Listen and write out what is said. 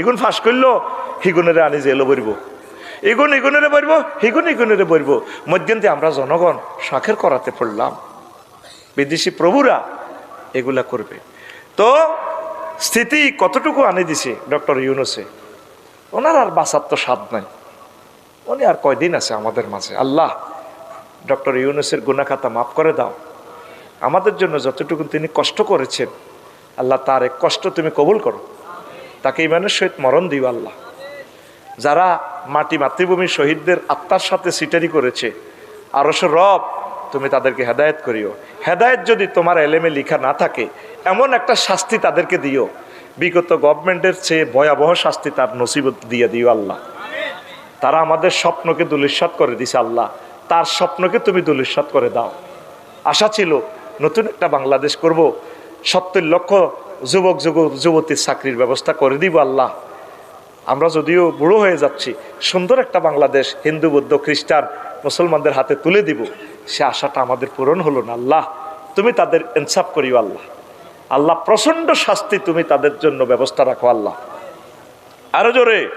এগুন ফাঁস করল, হিগুনেরে আনি জেলো বলব এগুন এগুনেরে বলব হিগুন এগুনেরে বলব মধ্যন্তে আমরা জনগণ শাখের করাতে পড়লাম। বিদেশি প্রভুরা এগুলা করবে। তো স্থিতি কতটুকু আনে দিছে ডক্টর ইউনুসে? ওনার আর বাঁচার তো স্বাদ নাই। উনি আর কয়দিন আছে আমাদের মাঝে? আল্লাহ, ডক্টর ইউনুসের গুনাখাতা মাফ করে দাও। আমাদের জন্য যতটুকু তিনি কষ্ট করেছেন, আল্লাহ তার এক কষ্ট তুমি কবুল করো। তাকে ইমানের সহিত মরণ দিও আল্লাহ। যারা মাটি মাতৃভূমির শহীদদের আত্মার সাথে সিটারি করেছে আরস রব, তুমি তাদেরকে হেদায়েত করিও। হেদায়েত যদি তোমার এলেমে লিখা না থাকে, এমন একটা শাস্তি তাদেরকে দিও। বিগত গভর্নমেন্টের চেয়ে ভয়াবহ শাস্তি তার নসিবত দিয়ে দিও আল্লাহ। তারা আমাদের স্বপ্নকে দুলিশ্বাত করে দিছে আল্লাহ। তার স্বপ্নকে তুমি দুলিশ্বাত করে দাও। আশা ছিল, নতুন একটা বাংলাদেশ করব। সত্তর লক্ষ যুবক যুব যুবতীর চাকরির ব্যবস্থা করে দিব আল্লাহ। আমরা যদিও বুড়ো হয়ে যাচ্ছি, সুন্দর একটা বাংলাদেশ, হিন্দু, বৌদ্ধ, খ্রিস্টান, মুসলমানদের হাতে তুলে দিব। সে আশাটা আমাদের পূরণ হলো না আল্লাহ। তুমি তাদের ইনসাফ করিও আল্লাহ। আল্লাহ প্রচণ্ড শাস্তি তুমি তাদের জন্য ব্যবস্থা রাখো আল্লাহ। আরও জোরে।